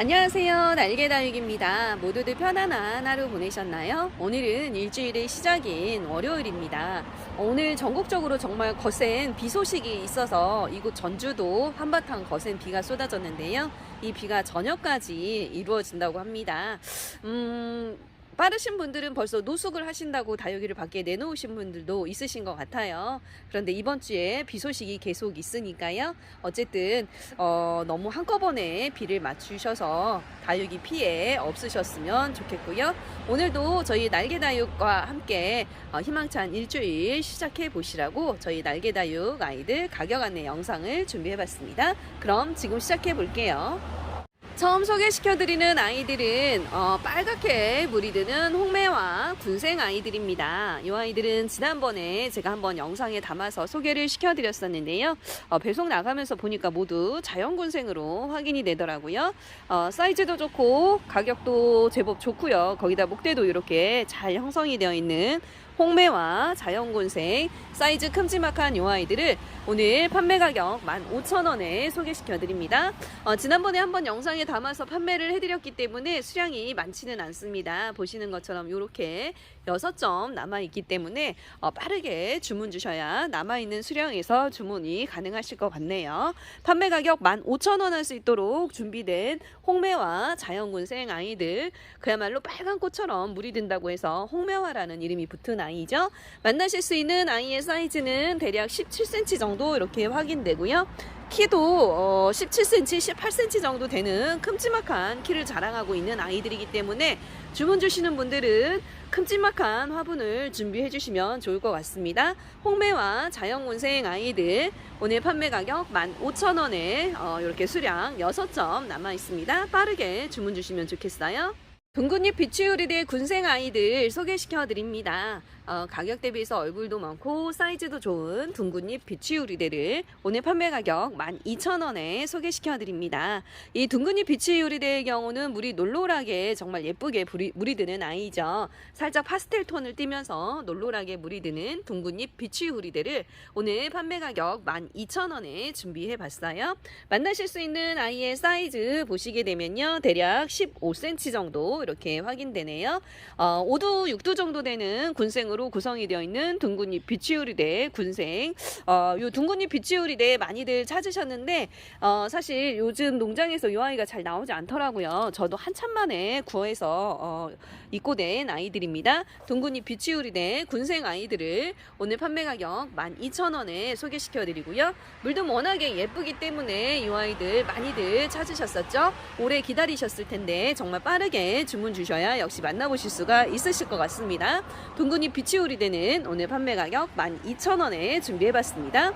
안녕하세요. 날개다육입니다. 모두들 편안한 하루 보내셨나요? 오늘은 일주일의 시작인 월요일입니다. 오늘 전국적으로 정말 거센 비 소식이 있어서 이곳 전주도 한바탕 거센 비가 쏟아졌는데요. 이 비가 저녁까지 이루어진다고 합니다. 음, 빠르신 분들은 벌써 노숙을 하신다고 다육이를 밖에 내놓으신 분들도 있으신 것 같아요. 그런데 이번 주에 비 소식이 계속 있으니까요. 어쨌든 어, 너무 한꺼번에 비를 맞추셔서 다육이 피해 없으셨으면 좋겠고요. 오늘도 저희 날개다육과 함께 어, 희망찬 일주일 시작해 보시라고 저희 날개다육 아이들 가격 안내 영상을 준비해 봤습니다. 그럼 지금 시작해 볼게요. 처음 소개시켜드리는 아이들은 어, 빨갛게 물이 드는 홍매와 군생 아이들입니다. 이 아이들은 지난번에 제가 한번 영상에 담아서 소개를 시켜드렸었는데요. 어, 배송 나가면서 보니까 모두 자연군생으로 확인이 되더라고요. 어, 사이즈도 좋고 가격도 제법 좋고요. 거기다 목대도 이렇게 잘 형성이 되어 있는 홍매와 자연군생 사이즈 큼지막한 이 아이들을 오늘 판매 가격 15,000원에 소개시켜 드립니다. 어, 지난번에 한번 영상에 담아서 판매를 해드렸기 때문에 수량이 많지는 않습니다. 보시는 것처럼 이렇게 6점 남아있기 때문에 어, 빠르게 주문 주셔야 남아있는 수량에서 주문이 가능하실 것 같네요. 판매 가격 15,000원 할 수 있도록 준비된 홍매화 자연군생 아이들 그야말로 빨간 꽃처럼 물이 든다고 해서 홍매화라는 이름이 붙은 아이 죠. 만나실 수 있는 아이의 사이즈는 대략 17cm 정도 이렇게 확인되고요. 키도 어, 17cm, 18cm 정도 되는 큼지막한 키를 자랑하고 있는 아이들이기 때문에 주문 주시는 분들은 큼지막한 화분을 준비해 주시면 좋을 것 같습니다. 홍매와 자연군생 아이들 오늘 판매 가격 15,000원에 어, 이렇게 수량 6점 남아 있습니다. 빠르게 주문 주시면 좋겠어요. 둥근잎 비치우리대 군생 아이들 소개시켜 드립니다. 어, 가격 대비해서 얼굴도 많고 사이즈도 좋은 둥근잎 비치우리대를 오늘 판매 가격 12,000원에 소개시켜 드립니다. 이 둥근잎 비치우리대의 경우는 물이 놀놀하게 정말 예쁘게 물이, 물이 드는 아이죠. 살짝 파스텔 톤을 띠면서 놀놀하게 물이 드는 둥근잎 비치우리대를 오늘 판매 가격 12,000원에 준비해 봤어요. 만나실 수 있는 아이의 사이즈 보시게 되면요. 대략 15cm 정도 이렇게 확인되네요. 어, 5두, 6두 정도 되는 군생으로 구성이 되어 있는 둥근잎 비치우리대 군생. 어, 요 둥근잎 비치우리대 많이들 찾으셨는데 어, 사실 요즘 농장에서 이 아이가 잘 나오지 않더라고요. 저도 한참 만에 구해서 어, 입고된 아이들입니다. 둥근잎 비치우리대 군생 아이들을 오늘 판매 가격 12,000원에 소개시켜 드리고요. 물도 워낙에 예쁘기 때문에 이 아이들 많이들 찾으셨었죠? 오래 기다리셨을 텐데 정말 빠르게 주문 주셔야 역시 만나보실 수가 있으실 것 같습니다. 둥근잎 비치우리대는 오늘 판매 가격 12,000원에 준비해 봤습니다.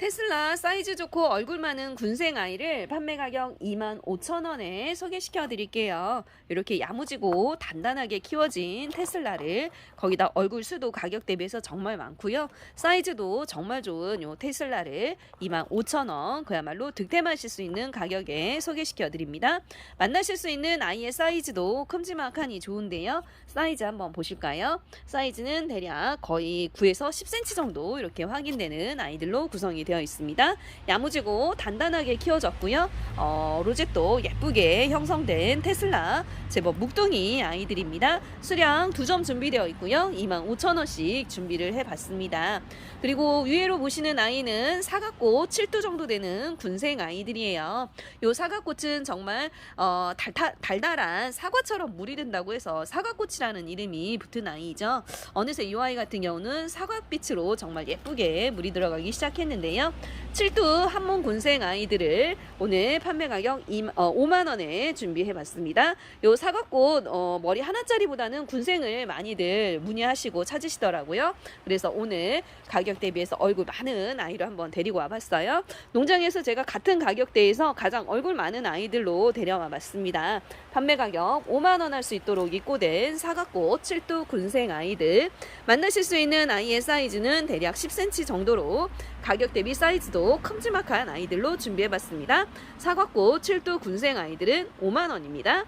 테슬라 사이즈 좋고 얼굴 많은 군생 아이를 판매 가격 25,000원에 소개시켜 드릴게요. 이렇게 야무지고 단단하게 키워진 테슬라를 거기다 얼굴 수도 가격 대비해서 정말 많고요. 사이즈도 정말 좋은 요 테슬라를 25,000원 그야말로 득템하실 수 있는 가격에 소개시켜 드립니다. 만나실 수 있는 아이의 사이즈도 큼지막하니 좋은데요. 사이즈 한번 보실까요? 사이즈는 대략 거의 9에서 10cm 정도 이렇게 확인되는 아이들로 구성이 되어 있습니다. 야무지고 단단하게 키워졌고요. 어, 로zet도 예쁘게 형성된 테슬라 제법 묵둥이 아이들입니다. 수량 두 점 준비되어 있고요. 25,000원씩 준비를 해봤습니다. 그리고 위에로 보시는 아이는 사과꽃 7두 정도 되는 군생 아이들이에요. 요 사과꽃은 정말 어, 달타, 달달한 사과처럼 물이 든다고 해서 사과꽃이라는 이름이 붙은 아이죠. 어느새 이 아이 같은 경우는 사과빛으로 정말 예쁘게 물이 들어가기 시작했는데요. 7두 한몸 군생 아이들을 오늘 판매 가격 5만 원에 준비해 봤습니다. 요 사과꽃 어, 머리 하나짜리보다는 군생을 많이들 문의하시고 찾으시더라고요. 그래서 오늘 가격 대비해서 얼굴 많은 아이를 한번 데리고 와봤어요. 농장에서 제가 같은 가격대에서 가장 얼굴 많은 아이들로 데려와 봤습니다. 판매 가격 5만 원 할 수 있도록 입고된 사과꽃 7두 군생 아이들 만나실 수 있는 아이의 사이즈는 대략 10cm 정도로 가격 대비 사이즈도 큼지막한 아이들로 준비해봤습니다. 사과꽃 7두 군생 아이들은 5만 원입니다.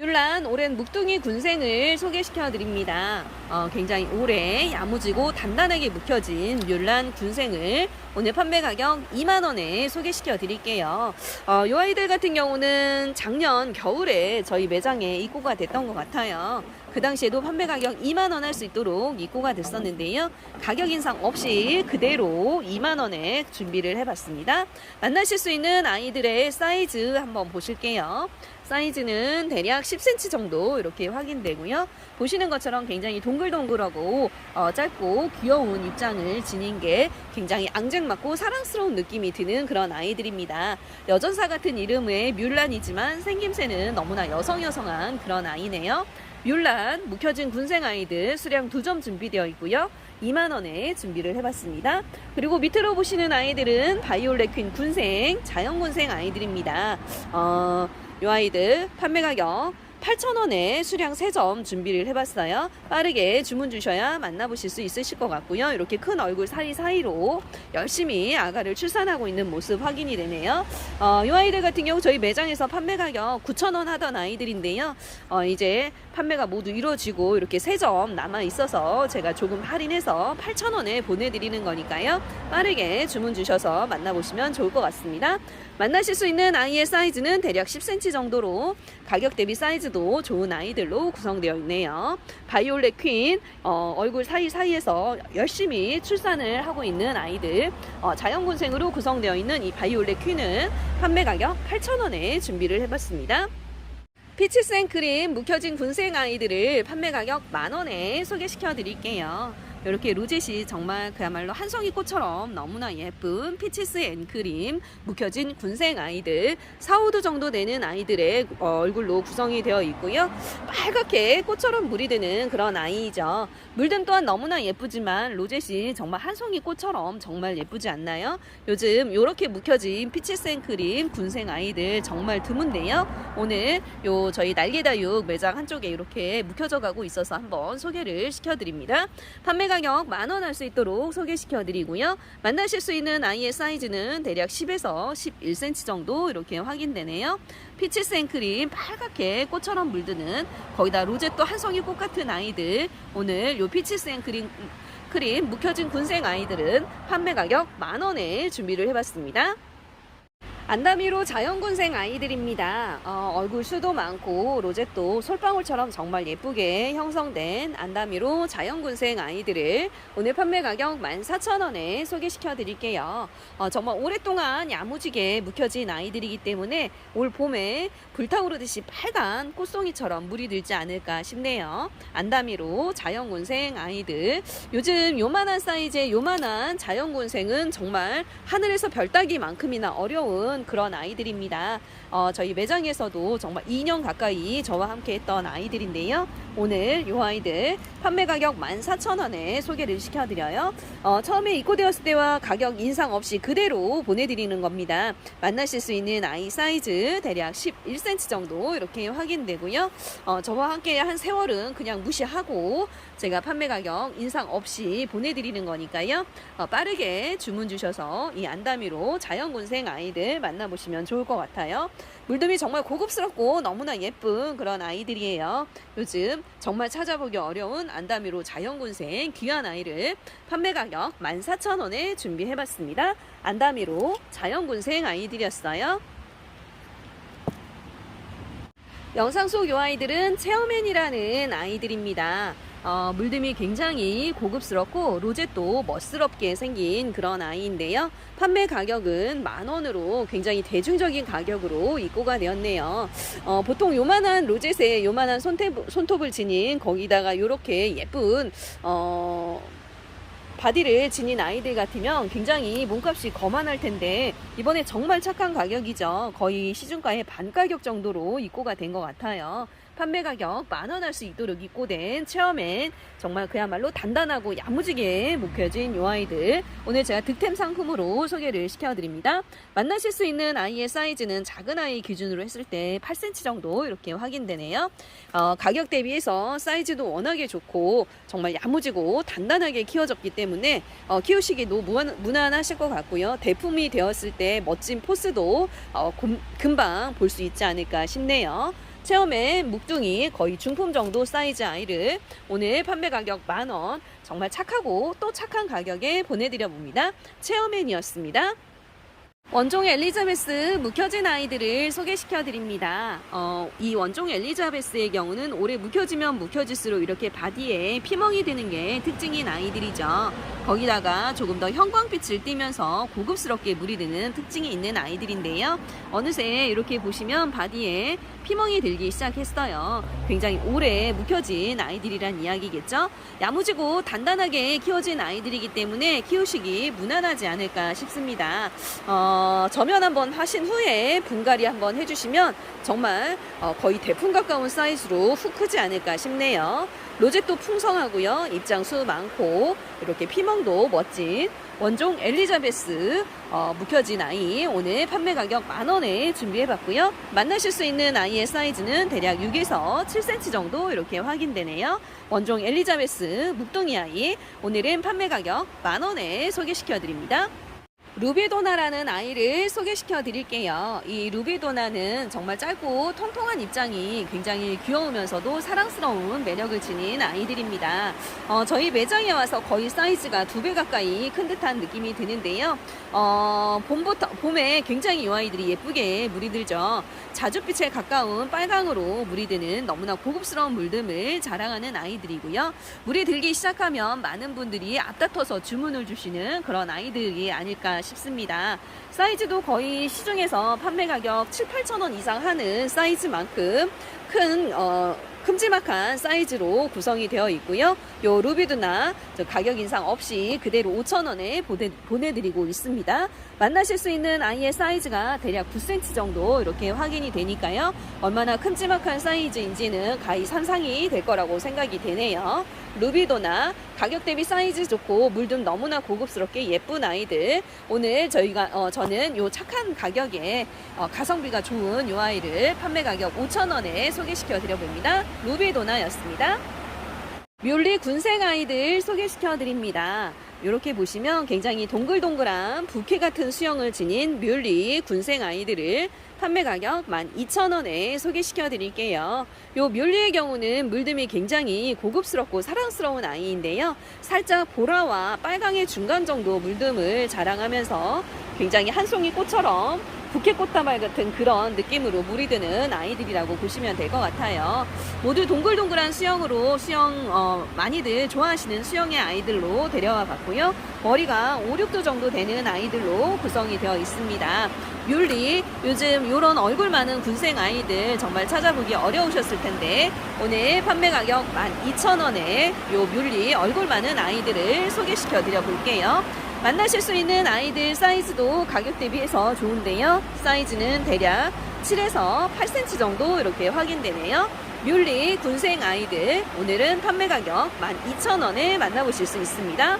율란 오랜 묵둥이 군생을 소개시켜 드립니다. 어, 굉장히 오래 야무지고 단단하게 묵혀진 율란 군생을 오늘 판매 가격 2만원에 소개시켜 드릴게요. 어, 이 아이들 같은 경우는 작년 겨울에 저희 매장에 입고가 됐던 것 같아요. 그 당시에도 판매 가격 2만원 할 수 있도록 입고가 됐었는데요. 가격 인상 없이 그대로 2만원에 준비를 해봤습니다. 만나실 수 있는 아이들의 사이즈 한번 보실게요. 사이즈는 대략 10cm 정도 이렇게 확인되고요. 보시는 것처럼 굉장히 동글동글하고 어, 짧고 귀여운 입장을 지닌 게 굉장히 앙증맞고 사랑스러운 느낌이 드는 그런 아이들입니다. 여전사 같은 이름의 뮬란이지만 생김새는 너무나 여성여성한 그런 아이네요. 뮬란 묵혀진 군생 아이들 수량 2점 준비되어 있고요. 2만원에 준비를 해봤습니다. 그리고 밑으로 보시는 아이들은 바이올렛 퀸 군생, 자연군생 아이들입니다. 어, 이 아이들 판매 가격 8,000원에 수량 3점 준비를 해봤어요. 빠르게 주문 주셔야 만나보실 수 있으실 것 같고요. 이렇게 큰 얼굴 사이사이로 열심히 아가를 출산하고 있는 모습 확인이 되네요. 어, 이 아이들 같은 경우 저희 매장에서 판매 가격 9,000원 하던 아이들인데요. 어, 이제 판매가 모두 이루어지고 이렇게 3점 남아 있어서 제가 조금 할인해서 8,000원에 보내드리는 거니까요. 빠르게 주문 주셔서 만나보시면 좋을 것 같습니다. 만나실 수 있는 아이의 사이즈는 대략 10cm 정도로 가격 대비 사이즈도 좋은 아이들로 구성되어 있네요. 바이올렛 퀸 어, 얼굴 사이사이에서 열심히 출산을 하고 있는 아이들 어, 자연군생으로 구성되어 있는 이 바이올렛 퀸은 판매 가격 8,000원에 준비를 해봤습니다. 피치 생 크림 묵혀진 군생 아이들을 판매 가격 만원에 소개시켜 드릴게요. 이렇게 로젯이 정말 그야말로 한송이 꽃처럼 너무나 예쁜 피치스 앤크림 묵혀진 군생 아이들 4, 5도 정도 되는 아이들의 어, 얼굴로 구성이 되어 있고요. 빨갛게 꽃처럼 물이 드는 그런 아이죠. 물든 또한 너무나 예쁘지만 로젯이 정말 한송이 꽃처럼 정말 예쁘지 않나요? 요즘 이렇게 묵혀진 피치스 앤크림 군생 아이들 정말 드문데요. 오늘 요 저희 날개다육 매장 한쪽에 이렇게 묵혀져 가고 있어서 한번 소개를 시켜드립니다. 판매 가격 만원 할 수 있도록 소개시켜 드리고요. 만나실 수 있는 아이의 사이즈는 대략 10에서 11cm 정도 이렇게 확인되네요. 피치 생크림 빨갛게 꽃처럼 물드는 거기다 로제또 한 송이 꽃 같은 아이들 오늘 요 피치 생크림 크림 묵혀진 군생 아이들은 판매 가격 만 원에 준비를 해봤습니다. 안다미로 자연군생 아이들입니다. 어, 얼굴 수도 많고 로zet도 솔방울처럼 정말 예쁘게 형성된 안다미로 자연군생 아이들을 오늘 판매 가격 14,000원에 소개시켜 드릴게요. 어, 정말 오랫동안 야무지게 묵혀진 아이들이기 때문에 올 봄에 불타오르듯이 빨간 꽃송이처럼 물이 들지 않을까 싶네요. 안다미로 자연군생 아이들. 요즘 요만한 사이즈의 요만한 자연군생은 정말 하늘에서 별 따기만큼이나 어려운 그런 아이들입니다. 어, 저희 매장에서도 정말 2년 가까이 저와 함께 했던 아이들인데요. 오늘 이 아이들 판매 가격 14,000원에 소개를 시켜드려요. 어, 처음에 입고되었을 때와 가격 인상 없이 그대로 보내드리는 겁니다. 만나실 수 있는 아이 사이즈 대략 11cm 정도 이렇게 확인되고요. 어, 저와 함께 한 세월은 그냥 무시하고 제가 판매 가격 인상 없이 보내드리는 거니까요. 어, 빠르게 주문 주셔서 이 안다미로 자연군생 아이들 만나보시면 좋을 것 같아요. 물듬이 정말 고급스럽고 너무나 예쁜 그런 아이들이에요. 요즘 정말 찾아보기 어려운 안다미로 자연군생 귀한 아이를 판매 가격 14,000원에 준비해봤습니다. 안다미로 자연군생 아이들이었어요. 영상 속 요 아이들은 체어맨이라는 아이들입니다. 어, 물듬이 굉장히 고급스럽고 로zet도 멋스럽게 생긴 그런 아이인데요. 판매 가격은 만 원으로 굉장히 대중적인 가격으로 입고가 되었네요. 어, 보통 요만한 로zet에 요만한 손톱, 손톱을 지닌 거기다가 요렇게 예쁜 어, 바디를 지닌 아이들 같으면 굉장히 몸값이 거만할 텐데 이번에 정말 착한 가격이죠. 거의 시중가의 반 가격 정도로 입고가 된 것 같아요. 판매 가격 만원 할 수 있도록 입고된 체험엔 정말 그야말로 단단하고 야무지게 묵혀진 요 아이들 오늘 제가 득템 상품으로 소개를 시켜드립니다. 만나실 수 있는 아이의 사이즈는 작은 아이 기준으로 했을 때 8cm 정도 이렇게 확인되네요. 어, 가격 대비해서 사이즈도 워낙에 좋고 정말 야무지고 단단하게 키워졌기 때문에 어, 키우시기도 무한, 무난하실 것 같고요. 대품이 되었을 때 멋진 포스도 어, 곰- 금방 볼 수 있지 않을까 싶네요. 체험엔 묵둥이 거의 중품 정도 사이즈 아이를 오늘 판매 가격 만원 정말 착하고 또 착한 가격에 보내드려 봅니다. 체험엔이었습니다. 원종 엘리자베스 묵혀진 아이들을 소개시켜 드립니다. 어, 이 원종 엘리자베스의 경우는 오래 묵혀지면 묵혀질수록 이렇게 바디에 피멍이 드는 게 특징인 아이들이죠. 거기다가 조금 더 형광빛을 띠면서 고급스럽게 물이 드는 특징이 있는 아이들인데요. 어느새 이렇게 보시면 바디에 피멍이 들기 시작했어요. 굉장히 오래 묵혀진 아이들이란 이야기겠죠. 야무지고 단단하게 키워진 아이들이기 때문에 키우시기 무난하지 않을까 싶습니다. 어, 저면 한번 하신 후에 분갈이 한번 해주시면 정말 어, 거의 대풍 가까운 사이즈로 훅 크지 않을까 싶네요. 로제도 풍성하고요. 입장수 많고 이렇게 피멍도 멋진 원종 엘리자베스 어, 묵혀진 아이 오늘 판매 가격 만 원에 준비해봤고요. 만나실 수 있는 아이의 사이즈는 대략 6에서 7cm 정도 이렇게 확인되네요. 원종 엘리자베스 묵동이 아이 오늘은 판매 가격 만 원에 소개시켜드립니다. 루비도나라는 아이를 소개시켜 드릴게요. 이 루비도나는 정말 짧고 통통한 입장이 굉장히 귀여우면서도 사랑스러운 매력을 지닌 아이들입니다. 어, 저희 매장에 와서 거의 사이즈가 두 배 가까이 큰 듯한 느낌이 드는데요. 어, 봄부터, 봄에 굉장히 이 아이들이 예쁘게 물이 들죠. 자줏빛에 가까운 빨강으로 물이 드는 너무나 고급스러운 물듦을 자랑하는 아이들이고요. 물이 들기 시작하면 많은 분들이 앞다퉈서 주문을 주시는 그런 아이들이 아닐까 싶습니다. 사이즈도 거의 시중에서 판매 가격 7, 8천 원 이상 하는 사이즈만큼 큰 어, 큼지막한 사이즈로 구성이 되어 있고요. 요 루비드나 저 가격 인상 없이 그대로 5,000원에 보내, 보내드리고 있습니다. 만나실 수 있는 아이의 사이즈가 대략 9cm 정도 이렇게 확인이 되니까요. 얼마나 큼지막한 사이즈인지는 가히 상상이 될 거라고 생각이 되네요. 루비도나 가격 대비 사이즈 좋고 물좀 너무나 고급스럽게 예쁜 아이들 오늘 저희가 어, 저는 요 착한 가격에 어, 가성비가 좋은 요 아이를 판매 가격 5,000원에 소개시켜 드려 봅니다. 루비도나였습니다. 뮬리 군생 아이들 소개시켜 드립니다. 이렇게 보시면 굉장히 동글동글한 부케 같은 수영을 지닌 뮬리 군생 아이들을 판매 가격 12,000원에 소개시켜 드릴게요. 요 뮬리의 경우는 물듬이 굉장히 고급스럽고 사랑스러운 아이인데요. 살짝 보라와 빨강의 중간 정도 물듬을 자랑하면서 굉장히 한 송이 꽃처럼 부케 꽃다발 같은 그런 느낌으로 물이 드는 아이들이라고 보시면 될 것 같아요. 모두 동글동글한 수영으로 수영 어, 많이들 좋아하시는 수영의 아이들로 데려와 봤고요. 머리가 5, 6도 정도 되는 아이들로 구성이 되어 있습니다. 뮬리 요즘 이런 얼굴 많은 군생 아이들 정말 찾아보기 어려우셨을 텐데 오늘 판매 가격 12,000원에 요 뮬리 얼굴 많은 아이들을 소개시켜 드려 볼게요. 만나실 수 있는 아이들 사이즈도 가격 대비해서 좋은데요. 사이즈는 대략 7에서 8cm 정도 이렇게 확인되네요. 뮬리 군생 아이들 오늘은 판매 가격 12,000원에 만나보실 수 있습니다.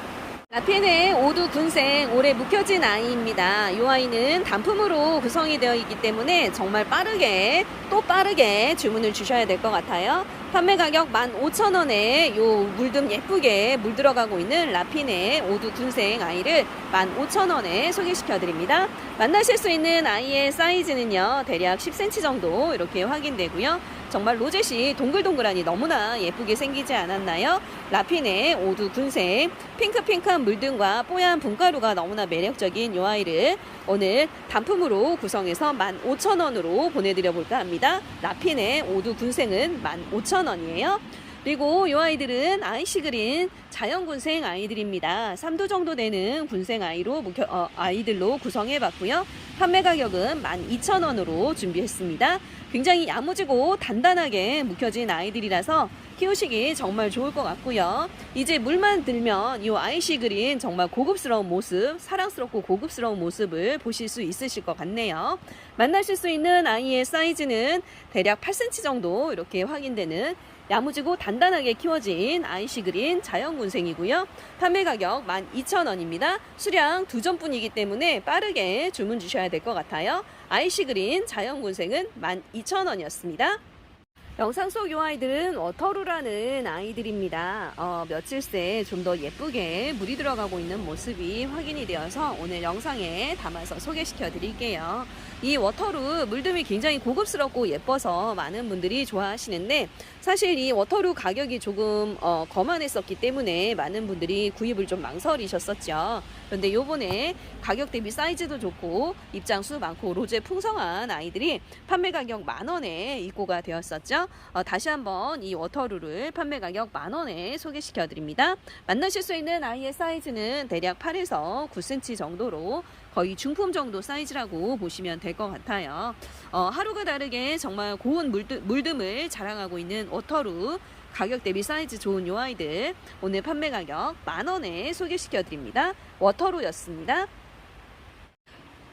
라틴의 오두 군생 올해 묵혀진 아이입니다. 이 아이는 단품으로 구성이 되어 있기 때문에 정말 빠르게 또 빠르게 주문을 주셔야 될 것 같아요. 판매 가격 15,000원에 요 물듬 예쁘게 물 들어가고 있는 라핀의 오두 군생 아이를 15,000원에 소개시켜 드립니다. 만나실 수 있는 아이의 사이즈는요. 대략 10cm 정도 이렇게 확인되고요. 정말 로젯이 동글동글하니 너무나 예쁘게 생기지 않았나요? 라핀의 오두 군생 핑크핑크한 물등과 뽀얀 분가루가 너무나 매력적인 이 아이를 오늘 단품으로 구성해서 15,000원으로 보내드려 볼까 합니다. 라핀의 오두 군생은 15,000원이에요. 그리고 이 아이들은 아이시 그린 자연 군생 아이들입니다. 3도 정도 되는 군생 아이로 어, 아이들로 구성해 봤고요. 판매 가격은 12,000원으로 준비했습니다. 굉장히 야무지고 단단하게 묵혀진 아이들이라서 키우시기 정말 좋을 것 같고요. 이제 물만 들면 이 아이시 그린 정말 고급스러운 모습, 사랑스럽고 고급스러운 모습을 보실 수 있으실 것 같네요. 만나실 수 있는 아이의 사이즈는 대략 8cm 정도 이렇게 확인되는 야무지고 단단하게 키워진 아이시 그린 자연군생이고요. 판매 가격 12,000원입니다. 수량 두 점뿐이기 때문에 빠르게 주문 주셔야 될 것 같아요. 아이시 그린 자연군생은 12,000원이었습니다. 영상 속이 아이들은 워터루라는 아이들입니다. 어, 며칠 새 좀 더 예쁘게 물이 들어가고 있는 모습이 확인이 되어서 오늘 영상에 담아서 소개시켜 드릴게요. 이 워터루 물듬이 굉장히 고급스럽고 예뻐서 많은 분들이 좋아하시는데 사실 이 워터루 가격이 조금 어, 거만했었기 때문에 많은 분들이 구입을 좀 망설이셨었죠. 그런데 요번에 가격 대비 사이즈도 좋고 입장수 많고 로제 풍성한 아이들이 판매 가격 만 원에 입고가 되었었죠. 어, 다시 한번 이 워터루를 판매 가격 만 원에 소개시켜 드립니다. 만나실 수 있는 아이의 사이즈는 대략 8에서 9cm 정도로 거의 중품 정도 사이즈라고 보시면 될 것 같아요. 어, 하루가 다르게 정말 고운 물듬, 물듬을 자랑하고 있는 워터루 가격 대비 사이즈 좋은 요 아이들 오늘 판매 가격 만 원에 소개시켜 드립니다. 워터루였습니다.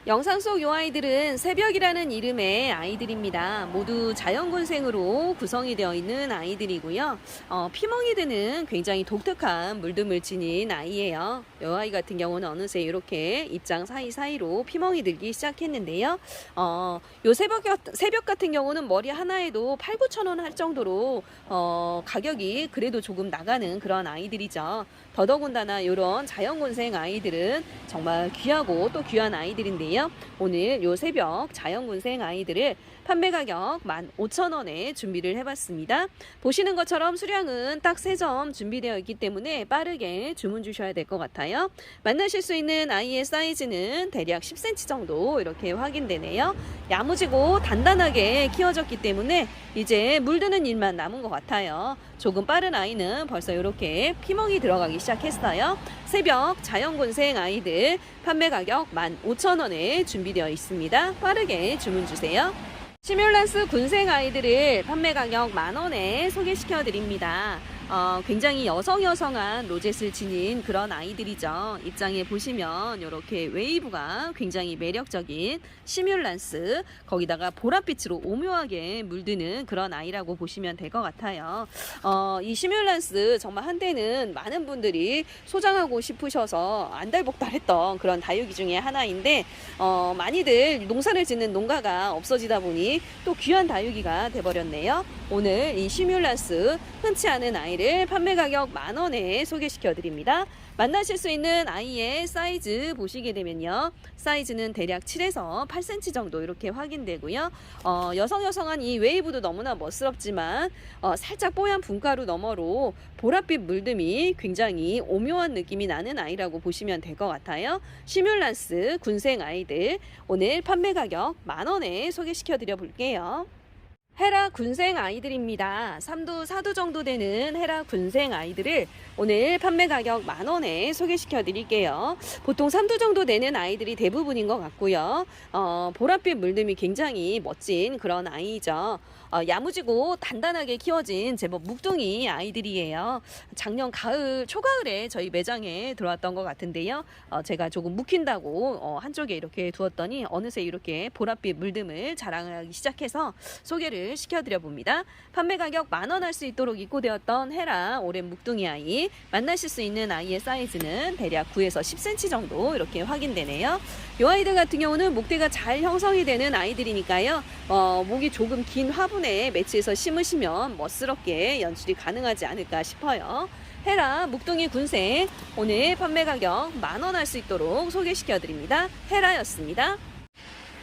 영상 속 요 아이들은 새벽이라는 이름의 아이들입니다. 모두 자연군생으로 구성이 되어 있는 아이들이고요. 어, 피멍이 드는 굉장히 독특한 물듬을 지닌 아이예요. 요 아이 같은 경우는 어느새 이렇게 입장 사이사이로 피멍이 들기 시작했는데요. 어, 요 새벽, 새벽 같은 경우는 머리 하나에도 8, 9천 원 할 정도로 어, 가격이 그래도 조금 나가는 그런 아이들이죠. 더더군다나 이런 자연군생 아이들은 정말 귀하고 또 귀한 아이들인데요. 오늘 요 새벽 자연군생 아이들을 판매 가격 15,000원에 준비를 해봤습니다. 보시는 것처럼 수량은 딱 3점 준비되어 있기 때문에 빠르게 주문 주셔야 될 것 같아요. 만나실 수 있는 아이의 사이즈는 대략 10cm 정도 이렇게 확인되네요. 야무지고 단단하게 키워졌기 때문에 이제 물드는 일만 남은 것 같아요. 조금 빠른 아이는 벌써 이렇게 피멍이 들어가기 시작했어요. 새벽 자연군생 아이들 판매 가격 15,000원에 준비되어 있습니다. 빠르게 주문 주세요. 시뮬란스 군생 아이들을 판매 가격 만원에 소개시켜 드립니다. 어, 굉장히 여성 여성한 로젯을 지닌 그런 아이들이죠. 입장에 보시면 이렇게 웨이브가 굉장히 매력적인 시뮬란스 거기다가 보랏빛으로 오묘하게 물드는 그런 아이라고 보시면 될 것 같아요. 어, 이 시뮬란스 정말 한때는 많은 분들이 소장하고 싶으셔서 안달복달했던 그런 다육이 중에 하나인데 어, 많이들 농사를 짓는 농가가 없어지다 보니 또 귀한 다육이가 돼버렸네요. 오늘 이 시뮬란스 흔치 않은 아이를 판매 가격 만 원에 소개시켜 드립니다. 만나실 수 있는 아이의 사이즈 보시게 되면요. 사이즈는 대략 7에서 8cm 정도 이렇게 확인되고요. 어, 여성 여성한 이 웨이브도 너무나 멋스럽지만 어, 살짝 뽀얀 분가루 너머로 보랏빛 물듬이 굉장히 오묘한 느낌이 나는 아이라고 보시면 될 것 같아요. 시뮬란스 군생 아이들 오늘 판매 가격 만 원에 소개시켜 드려 볼게요. 헤라 군생 아이들입니다. 3두, 4두 정도 되는 헤라 군생 아이들을 오늘 판매 가격 만 원에 소개시켜 드릴게요. 보통 3두 정도 되는 아이들이 대부분인 것 같고요. 어, 보랏빛 물듬이 굉장히 멋진 그런 아이죠. 어, 야무지고 단단하게 키워진 제법 묵둥이 아이들이에요. 작년 가을, 초가을에 저희 매장에 들어왔던 것 같은데요. 어, 제가 조금 묵힌다고 어, 한쪽에 이렇게 두었더니 어느새 이렇게 보랏빛 물듬을 자랑하기 시작해서 소개를 시켜드려 봅니다. 판매 가격 만원 할 수 있도록 입고되었던 헤라 오랜 묵둥이 아이 만나실 수 있는 아이의 사이즈는 대략 9에서 10cm 정도 이렇게 확인되네요. 이 아이들 같은 경우는 목대가 잘 형성이 되는 아이들이니까요. 어, 목이 조금 긴 화분 에 매치해서 심으시면 멋스럽게 연출이 가능하지 않을까 싶어요. 헤라 묵둥이 군생 오늘 판매 가격 만 원 할 수 있도록 소개시켜 드립니다. 헤라였습니다.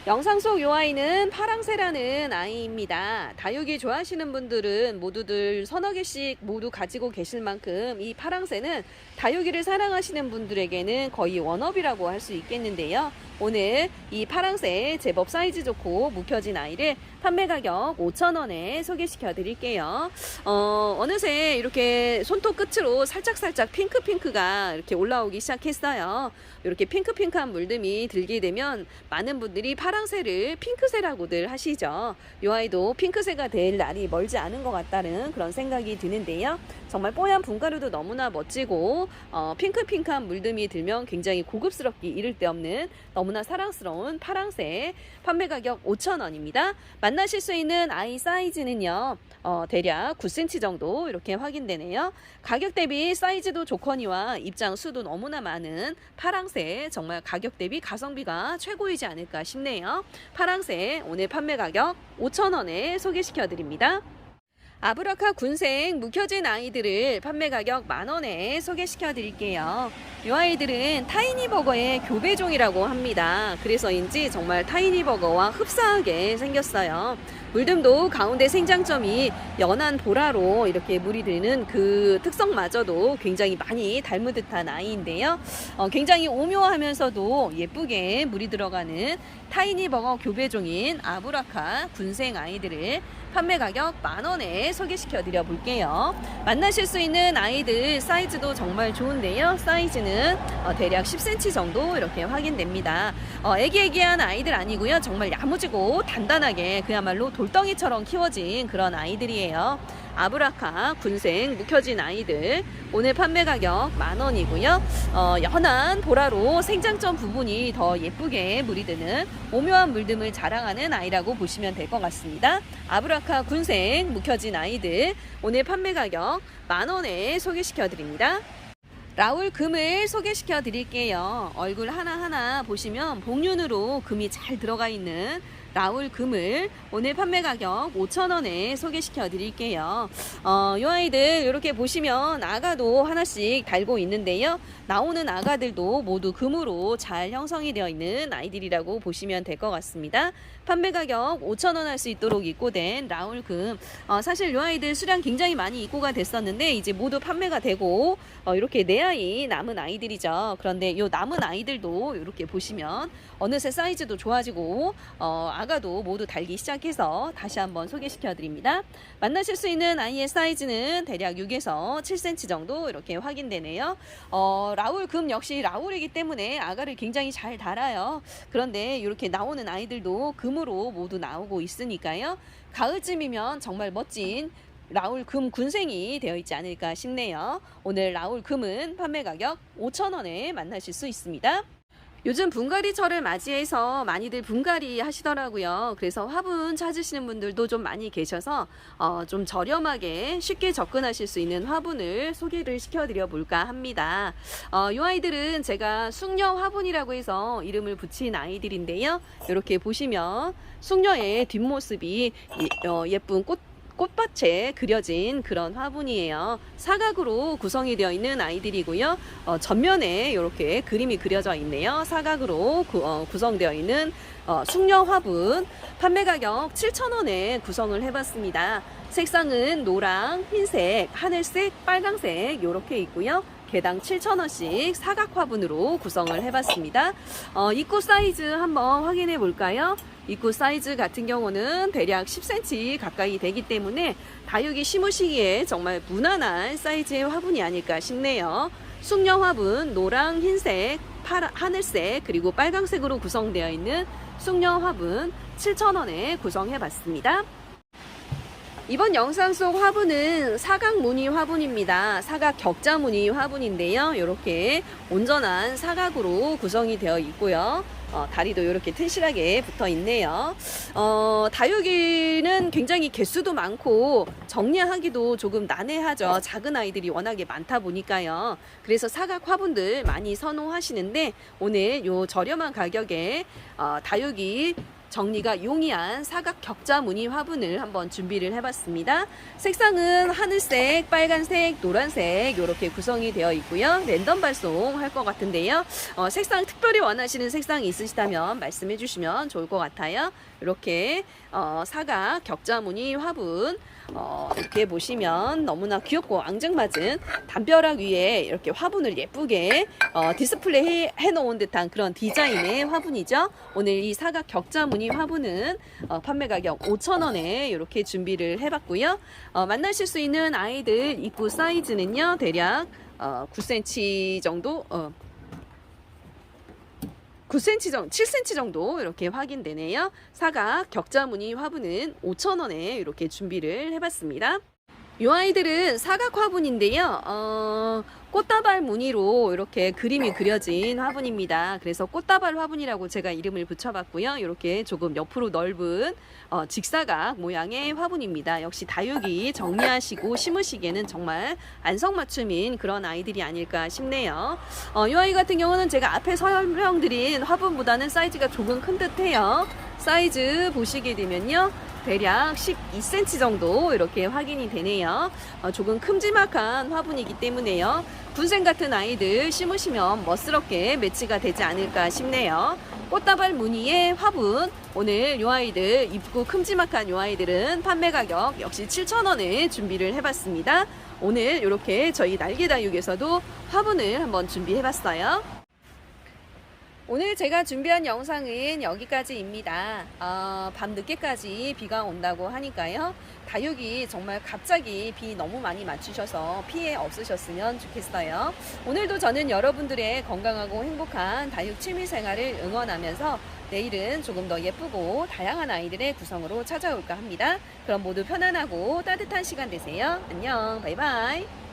영상 속이 아이는 파랑새라는 아이입니다. 다육이 좋아하시는 분들은 모두들 서너 개씩 모두 가지고 계실 만큼 이 파랑새는 다육이를 사랑하시는 분들에게는 거의 원업이라고 할 수 있겠는데요. 오늘 이 파랑새 제법 사이즈 좋고 묵혀진 아이를 판매 가격 5,000원에 소개시켜 드릴게요. 어, 어느새 이렇게 손톱 끝으로 살짝살짝 핑크핑크가 이렇게 올라오기 시작했어요. 이렇게 핑크핑크한 물듬이 들게 되면 많은 분들이 파랑새를 핑크새라고들 하시죠. 이 아이도 핑크새가 될 날이 멀지 않은 것 같다는 그런 생각이 드는데요. 정말 뽀얀 분가루도 너무나 멋지고 어, 핑크핑크한 물듬이 들면 굉장히 고급스럽기 이를 데 없는 너무 나 사랑스러운 파랑새 판매 가격 5,000원입니다. 만나실 수 있는 아이 사이즈는요. 어, 대략 9cm 정도 이렇게 확인되네요. 가격 대비 사이즈도 좋거니와 입장 수도 너무나 많은 파랑새 정말 가격 대비 가성비가 최고이지 않을까 싶네요. 파랑새 오늘 판매 가격 5,000원에 소개시켜 드립니다. 아브라카 군생 묵혀진 아이들을 판매 가격 만 원에 소개시켜 드릴게요. 이 아이들은 타이니 버거의 교배종이라고 합니다. 그래서인지 정말 타이니 버거와 흡사하게 생겼어요. 물듬도 가운데 생장점이 연한 보라로 이렇게 물이 드는 그 특성마저도 굉장히 많이 닮은 듯한 아이인데요. 어, 굉장히 오묘하면서도 예쁘게 물이 들어가는 타이니 버거 교배종인 아브라카 군생 아이들을 판매 가격 만 원에 소개시켜 드려 볼게요. 만나실 수 있는 아이들 사이즈도 정말 좋은데요. 사이즈는 어, 대략 10cm 정도 이렇게 확인됩니다. 어, 애기애기한 아이들 아니고요. 정말 야무지고 단단하게 그야말로 돌덩이처럼 키워진 그런 아이들이에요. 아브라카 군생 묵혀진 아이들 오늘 판매 가격 만 원이고요. 어, 연한 보라로 생장점 부분이 더 예쁘게 물이 드는 오묘한 물듦을 자랑하는 아이라고 보시면 될 것 같습니다. 아브라카 군생 묵혀진 아이들 오늘 판매 가격 만 원에 소개시켜 드립니다. 라울 금을 소개시켜 드릴게요. 얼굴 하나하나 보시면 복륜으로 금이 잘 들어가 있는 라울 금을 오늘 판매 가격 5,000원에 소개시켜 드릴게요. 어, 이 아이들 이렇게 보시면 아가도 하나씩 달고 있는데요. 나오는 아가들도 모두 금으로 잘 형성이 되어 있는 아이들이라고 보시면 될 것 같습니다. 판매 가격 5,000원 할 수 있도록 입고된 라울 금. 어, 사실 이 아이들 수량 굉장히 많이 입고가 됐었는데 이제 모두 판매가 되고 어, 이렇게 네 아이 남은 아이들이죠. 그런데 이 남은 아이들도 이렇게 보시면 어느새 사이즈도 좋아지고 어, 아가도 모두 달기 시작해서 다시 한번 소개시켜 드립니다. 만나실 수 있는 아이의 사이즈는 대략 6에서 7cm 정도 이렇게 확인되네요. 어, 라울 금 역시 라울이기 때문에 아가를 굉장히 잘 달아요. 그런데 이렇게 나오는 아이들도 금으로 모두 나오고 있으니까요. 가을쯤이면 정말 멋진 라울 금 군생이 되어 있지 않을까 싶네요. 오늘 라울 금은 판매 가격 5,000원에 만나실 수 있습니다. 요즘 분갈이철을 맞이해서 많이들 분갈이 하시더라고요. 그래서 화분 찾으시는 분들도 좀 많이 계셔서 어, 좀 저렴하게 쉽게 접근하실 수 있는 화분을 소개를 시켜드려 볼까 합니다. 어, 이 아이들은 제가 숙녀 화분이라고 해서 이름을 붙인 아이들인데요. 이렇게 보시면 숙녀의 뒷모습이 예- 어, 예쁜 꽃 꽃밭에 그려진 그런 화분이에요. 사각으로 구성이 되어 있는 아이들이고요. 어, 전면에 이렇게 그림이 그려져 있네요. 사각으로 구, 어, 구성되어 있는 어, 숙녀 화분 판매 가격 7,000원에 구성을 해봤습니다. 색상은 노랑, 흰색, 하늘색, 빨강색 이렇게 있고요. 개당 7,000원씩 사각 화분으로 구성을 해봤습니다. 어, 입구 사이즈 한번 확인해 볼까요? 입구 사이즈 같은 경우는 대략 10cm 가까이 되기 때문에 다육이 심으시기에 정말 무난한 사이즈의 화분이 아닐까 싶네요. 숙녀 화분 노랑, 흰색, 파라, 하늘색 그리고 빨강색으로 구성되어 있는 숙녀 화분 7,000원에 구성해 봤습니다. 이번 영상 속 화분은 사각 무늬 화분입니다. 사각 격자 무늬 화분인데요. 이렇게 온전한 사각으로 구성이 되어 있고요. 어, 다리도 이렇게 튼실하게 붙어 있네요. 어, 다육이는 굉장히 개수도 많고 정리하기도 조금 난해하죠. 작은 아이들이 워낙에 많다 보니까요. 그래서 사각 화분들 많이 선호하시는데 오늘 요 저렴한 가격에 어, 다육이 정리가 용이한 사각 격자 무늬 화분을 한번 준비를 해봤습니다. 색상은 하늘색, 빨간색, 노란색 이렇게 구성이 되어 있고요. 랜덤 발송 할 것 같은데요. 어, 색상 특별히 원하시는 색상이 있으시다면 말씀해 주시면 좋을 것 같아요. 이렇게 어, 사각 격자 무늬 화분 어, 이렇게 보시면 너무나 귀엽고 앙증맞은 담벼락 위에 이렇게 화분을 예쁘게 어, 디스플레이 해, 해놓은 듯한 그런 디자인의 화분이죠. 오늘 이 사각 격자 무늬 화분은 어, 판매 가격 5,000원에 이렇게 준비를 해봤고요. 어, 만나실 수 있는 아이들 입구 사이즈는요, 대략 어, 9cm 정도, 어, 9cm 정도, 7cm 정도 이렇게 확인되네요. 사각 격자 무늬 화분은 5,000원에 이렇게 준비를 해봤습니다. 이 아이들은 사각 화분인데요. 어, 꽃다발 무늬로 이렇게 그림이 그려진 화분입니다. 그래서 꽃다발 화분이라고 제가 이름을 붙여봤고요. 이렇게 조금 옆으로 넓은 어, 직사각 모양의 화분입니다. 역시 다육이 정리하시고 심으시기에는 정말 안성맞춤인 그런 아이들이 아닐까 싶네요. 어, 이 아이 같은 경우는 제가 앞에 설명드린 화분보다는 사이즈가 조금 큰 듯해요. 사이즈 보시게 되면요. 대략 12cm 정도 이렇게 확인이 되네요. 어, 조금 큼지막한 화분이기 때문에요. 분생 같은 아이들 심으시면 멋스럽게 매치가 되지 않을까 싶네요. 꽃다발 무늬의 화분. 오늘 요 아이들, 이쁘고 큼지막한 요 아이들은 판매 가격 역시 7,000원에 준비를 해봤습니다. 오늘 이렇게 저희 날개다육에서도 화분을 한번 준비해봤어요. 오늘 제가 준비한 영상은 여기까지입니다. 아, 밤 늦게까지 비가 온다고 하니까요. 다육이 정말 갑자기 비 너무 많이 맞추셔서 피해 없으셨으면 좋겠어요. 오늘도 저는 여러분들의 건강하고 행복한 다육 취미 생활을 응원하면서 내일은 조금 더 예쁘고 다양한 아이들의 구성으로 찾아올까 합니다. 그럼 모두 편안하고 따뜻한 시간 되세요. 안녕. 바이바이.